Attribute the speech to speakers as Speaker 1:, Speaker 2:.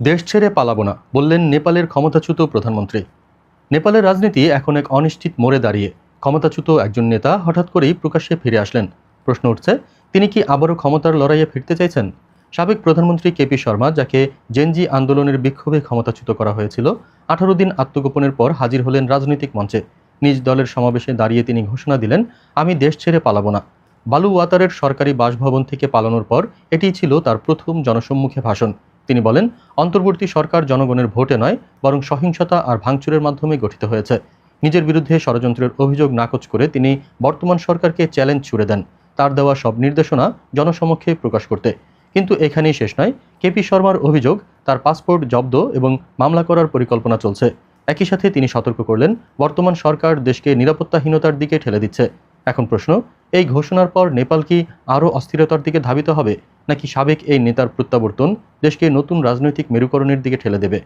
Speaker 1: দেশ ছেড়ে পালাবো না, বললেন নেপালের ক্ষমতাচ্যুত প্রধানমন্ত্রী। নেপালের রাজনীতি এখন এক অনিশ্চিত মোড়ে দাঁড়িয়ে। ক্ষমতাচ্যুত একজন নেতা হঠাৎ করেই প্রকাশ্যে ফিরে আসলেন। প্রশ্ন উঠছে, তিনি কি আবারও ক্ষমতার লড়াইয়ে ফিরতে চাইছেন? সাবেক প্রধানমন্ত্রী কেপি শর্মা, যাকে জেনজি আন্দোলনের বিক্ষোভে ক্ষমতাচ্যুত করা হয়েছিল, আঠারো দিন আত্মগোপনের পর হাজির হলেন রাজনৈতিক মঞ্চে। নিজ দলের সমাবেশে দাঁড়িয়ে তিনি ঘোষণা দিলেন, আমি দেশ ছেড়ে পালাবো না। বালু ওয়াতারের সরকারি বাসভবন থেকে পালানোর পর এটিই ছিল তার প্রথম জনসম্মুখে ভাষণ। তিনি বলেন, অন্তর্বর্তী সরকার জনগণের ভোটে নয়, বরং সহিংসতা আর ভাঙচুরের মাধ্যমে গঠিত হয়েছে। নিজের বিরুদ্ধে ষড়যন্ত্রের অভিযোগ নাকচ করে তিনি বর্তমান সরকারকে চ্যালেঞ্জ ছুড়ে দেন। তার দেওয়া সব নির্দেশনা জনসমক্ষে প্রকাশ করতে। কিন্তু এখানেই শেষ নয়। কেপি শর্মার অভিযোগ, তার পাসপোর্ট জব্দ এবং মামলা করার পরিকল্পনা চলছে। একই সাথে তিনি সতর্ক করলেন, বর্তমান সরকার দেশকে নিরাপত্তাহীনতার দিকে ঠেলে দিচ্ছে। এখন প্রশ্ন এই ঘোষণার পর নেপাল কি আরও অস্থিরতার দিকে ধাবিত হবে? নাকি সাবেক এই নেতার প্রত্যাবর্তন দেশকে নতুন রাজনৈতিক মেরুকরণের দিকে ঠেলে দেবে?